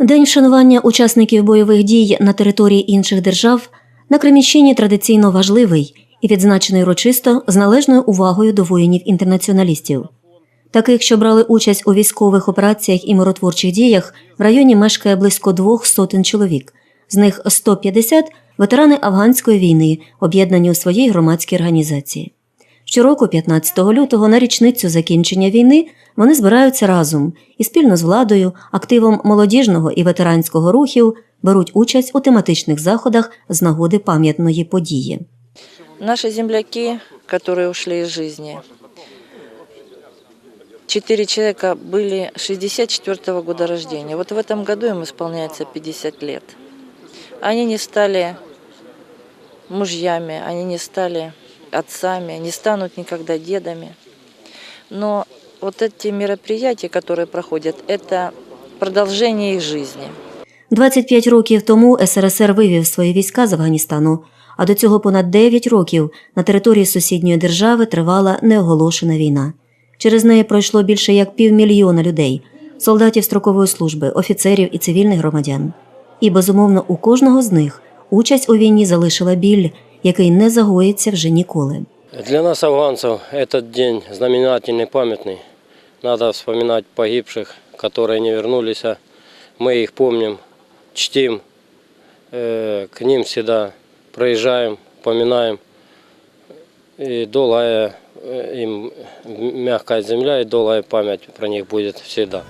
День вшанування учасників бойових дій на території інших держав на Креміщині традиційно важливий і відзначений урочисто з належною увагою до воїнів-інтернаціоналістів. Таких, що брали участь у військових операціях і миротворчих діях, в районі мешкає близько двох сотень чоловік, з них 150 – ветерани афганської війни, об'єднані у своїй громадській організації. Щороку, 15 лютого, на річницю закінчення війни, вони збираються разом і спільно з владою, активом молодіжного і ветеранського рухів беруть участь у тематичних заходах з нагоди пам'ятної події. Наши земляки, которые ушли из жизни, четыре человека были 64 года рождения. Вот в этом году им исполняется 50 лет. Они не стали мужьями, они не стали отцами, не станут никогда дедами. Но вот эти мероприятия, которые проходят, это продолжение их жизни. 25 років тому СРСР вивів свої війська з Афганістану, а до цього понад 9 років на території сусідньої держави тривала неоголошена війна. Через неї пройшло більше як півмільйона людей, солдатів строкової служби, офіцерів і цивільних громадян. І, безумовно, у кожного з них участь у війні залишила біль, який не загоїться вже ніколи. Для нас, афганцев, этот день знаменательный, памятный. Надо вспоминать погибших, которые не вернулись. а Мы их помним, чтим, э, к ним всегда проезжаем, поминаем. И долгая э, им мягкая земля и долгая память про них будет всегда.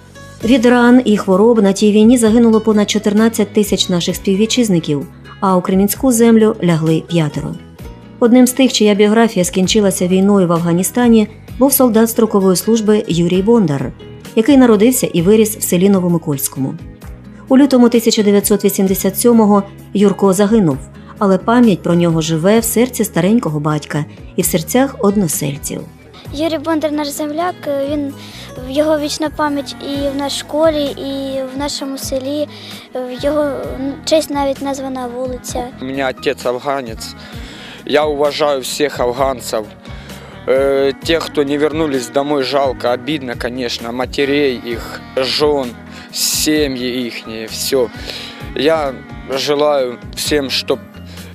Від ран і хвороб на тій війні загинуло понад 14 тисяч наших співвітчизників, а у Кремінську землю лягли п'ятеро. Одним з тих, чия біографія скінчилася війною в Афганістані, був солдат строкової служби Юрій Бондар, який народився і виріс в селі Новомикольському. У лютому 1987-го Юрко загинув, але пам'ять про нього живе в серці старенького батька і в серцях односельців. Юрій Бондар наш земляк, він його вічна пам'ять і в нашій школі, і в нашому селі. В його честь навіть названа вулиця. У меня отец афганец. Я уважаю всех афганцев. Э, Тех, кто не вернулись домой, жалко, обидно, конечно, матерей их, жен, семьи их, все. Я желаю всем, чтобы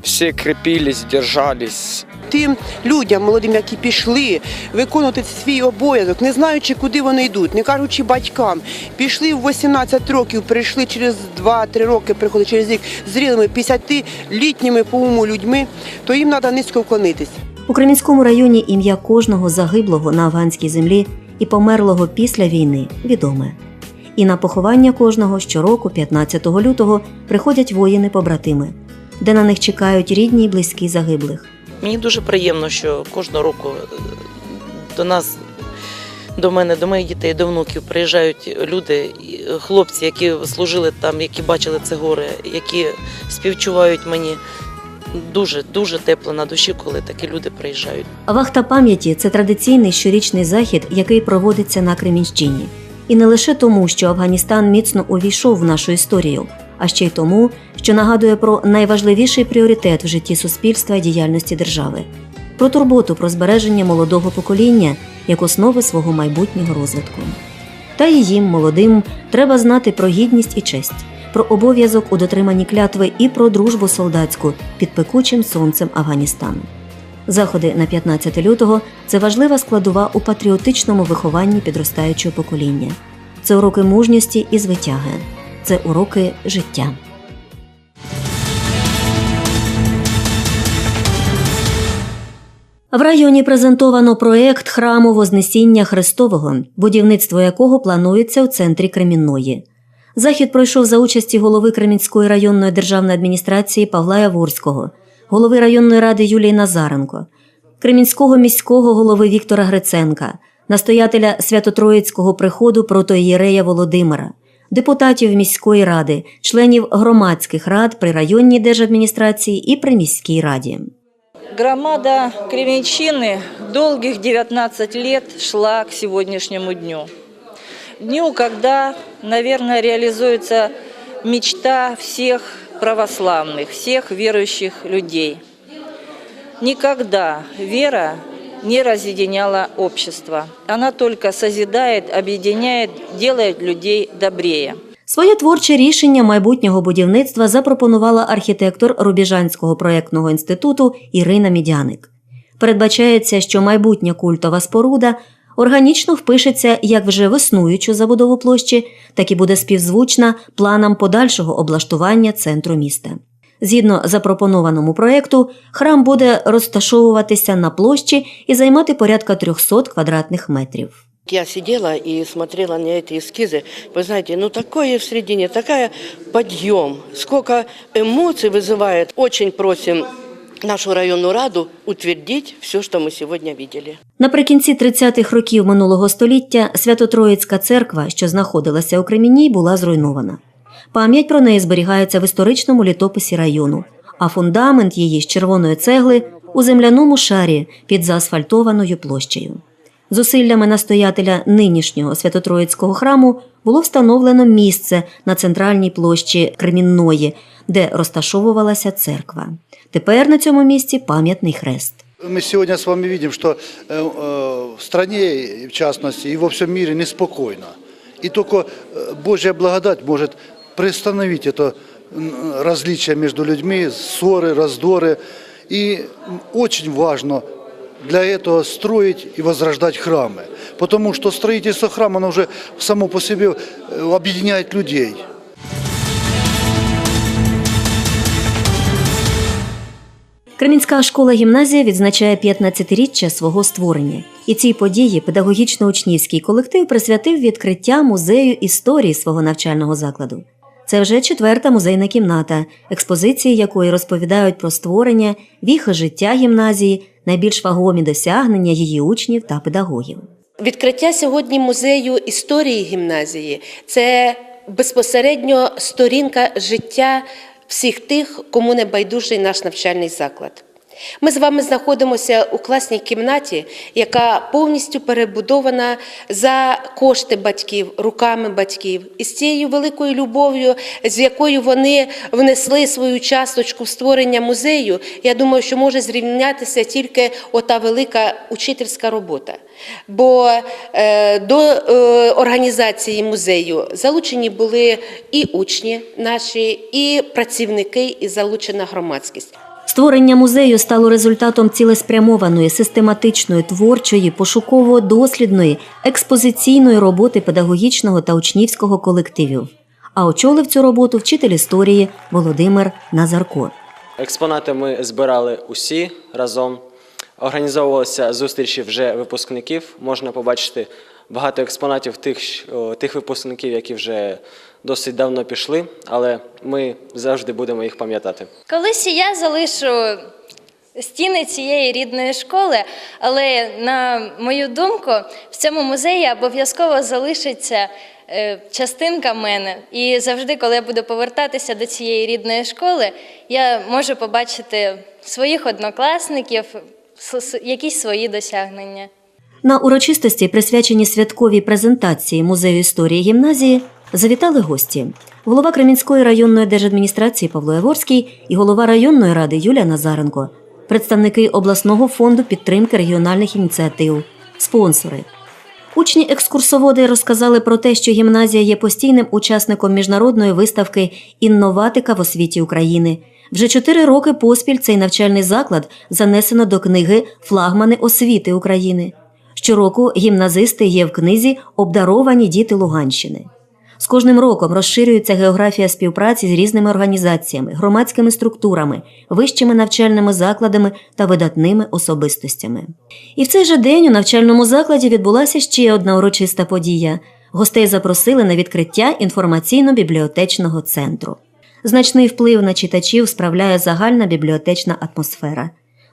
все крепились, держались, тим людям молодим, які пішли виконувати свій обов'язок, не знаючи, куди вони йдуть, не кажучи батькам, пішли в 18 років, прийшли через 2-3 роки, приходять через рік зрілими 50-літніми по уму людьми, то їм треба низько вклонитись. У Кремінському районі ім'я кожного загиблого на афганській землі і померлого після війни відоме. І на поховання кожного щороку, 15 лютого, приходять воїни-побратими, де на них чекають рідні й близькі загиблих. Мені дуже приємно, що кожного року е, до нас, до мене, до моїх дітей, до внуків приїжджають люди, е, хлопці, які служили там, які бачили це горе, які співчувають мені. Дуже дуже тепло на душі, коли такі люди приїжджають. Вахта пам'яті це традиційний щорічний захід, який проводиться на Кремінщині. І не лише тому, що Афганістан міцно увійшов в нашу історію, а ще й тому, що нагадує про найважливіший пріоритет в житті суспільства і діяльності держави про турботу про збереження молодого покоління як основи свого майбутнього розвитку. Та і їм, молодим, треба знати про гідність і честь, про обов'язок у дотриманні клятви і про дружбу солдатську під пекучим сонцем Афганістану. Заходи на 15 лютого це важлива складова у патріотичному вихованні підростаючого покоління. Це уроки мужності і звитяги, це уроки життя. В районі презентовано проєкт храму Вознесіння Христового, будівництво якого планується у центрі Кремінної. Захід пройшов за участі голови Кремінської районної державної адміністрації Павла Яворського, голови районної ради Юлії Назаренко, Кремінського міського голови Віктора Гриценка, настоятеля Свято-Троїцького приходу протоієрея Володимира, депутатів міської ради, членів громадських рад при районній держадміністрації і при міській раді. Громада Кременчины долгих 19 лет шла к сегодняшнему дню. Дню, когда, наверное, реализуется мечта всех православных, всех верующих людей. Никогда вера не разъединяла общество. Она только созидает, объединяет, делает людей добрее. Своє творче рішення майбутнього будівництва запропонувала архітектор Рубіжанського проєктного інституту Ірина Мідяник. Передбачається, що майбутня культова споруда органічно впишеться як вже в існуючу забудову площі, так і буде співзвучна планам подальшого облаштування центру міста. Згідно запропонованому проєкту, храм буде розташовуватися на площі і займати порядка 300 квадратних метрів. Я сидела и смотрела на эти эскизы. Вы знаете, ну такое в середине, такая подъем, сколько эмоций вызывает. Очень просим нашу районную раду утвердить все, что мы сегодня видели. Наприкінці 30-х років минулого століття Свято-Троїцька церква, що знаходилася у Кремінній, була зруйнована. Пам'ять про неї зберігається в історичному літописі району, а фундамент її з червоної цегли у земляному шарі під заасфальтованою площею. Зусиллями настоятеля нинішнього Свято-Троїцького храму було встановлено місце на центральній площі Кремінної, де розташовувалася церква. Тепер на цьому місці пам'ятний хрест. Мы сегодня с вами видим, что э, э, в стране, в частности, и во всем мире неспокойно. И только э, Божья благодать может приостановить это м, различия между людьми, ссоры, раздоры. И м, очень важно для этого строить и возрождать храмы. Потому что строительство храма, оно уже само по себе э, объединяет людей. Кремінська школа-гімназія відзначає 15-річчя свого створення. І цій події педагогічно-учнівський колектив присвятив відкриття музею історії свого навчального закладу. Це вже четверта музейна кімната, експозиції якої розповідають про створення, віхи життя гімназії, найбільш вагомі досягнення її учнів та педагогів. Відкриття сьогодні музею історії гімназії це безпосередньо сторінка життя всіх тих, кому не байдужий наш навчальний заклад. Ми з вами знаходимося у класній кімнаті, яка повністю перебудована за кошти батьків, руками батьків, і з цією великою любов'ю, з якою вони внесли свою часточку в створення музею, я думаю, що може зрівнятися тільки ота велика учительська робота. Бо е, до е, організації музею залучені були і учні наші, і працівники, і залучена громадськість. Створення музею стало результатом цілеспрямованої, систематичної, творчої, пошуково-дослідної, експозиційної роботи педагогічного та учнівського колективів. А очолив цю роботу вчитель історії Володимир Назарко. Експонати ми збирали усі разом. Організовувалися зустрічі вже випускників. Можна побачити багато експонатів тих, тих випускників, які вже досить давно пішли, але ми завжди будемо їх пам'ятати. Колись я залишу стіни цієї рідної школи, але на мою думку, в цьому музеї обов'язково залишиться е, частинка мене. І завжди, коли я буду повертатися до цієї рідної школи, я можу побачити своїх однокласників, якісь свої досягнення. На урочистості, присвячені святковій презентації музею історії гімназії, завітали гості: голова Кремінської районної держадміністрації Павло Яворський і голова районної ради Юлія Назаренко, представники обласного фонду підтримки регіональних ініціатив, спонсори. Учні екскурсоводи розказали про те, що гімназія є постійним учасником міжнародної виставки Інноватика в освіті України. Вже чотири роки поспіль цей навчальний заклад занесено до книги Флагмани освіти України. Щороку гімназисти є в книзі Обдаровані діти Луганщини. З кожним роком розширюється географія співпраці з різними організаціями, громадськими структурами, вищими навчальними закладами та видатними особистостями. І в цей же день у навчальному закладі відбулася ще одна урочиста подія. Гостей запросили на відкриття інформаційно-бібліотечного центру. Значний вплив на читачів справляє загальна бібліотечна атмосфера.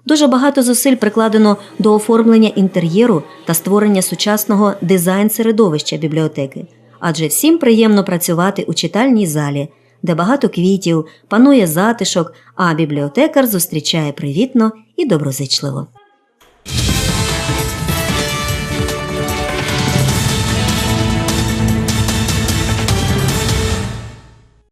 Дуже багато зусиль прикладено до оформлення інтер'єру та створення сучасного дизайн-середовища бібліотеки, адже всім приємно працювати у читальній залі, де багато квітів, панує затишок, а бібліотекар зустрічає привітно і доброзичливо.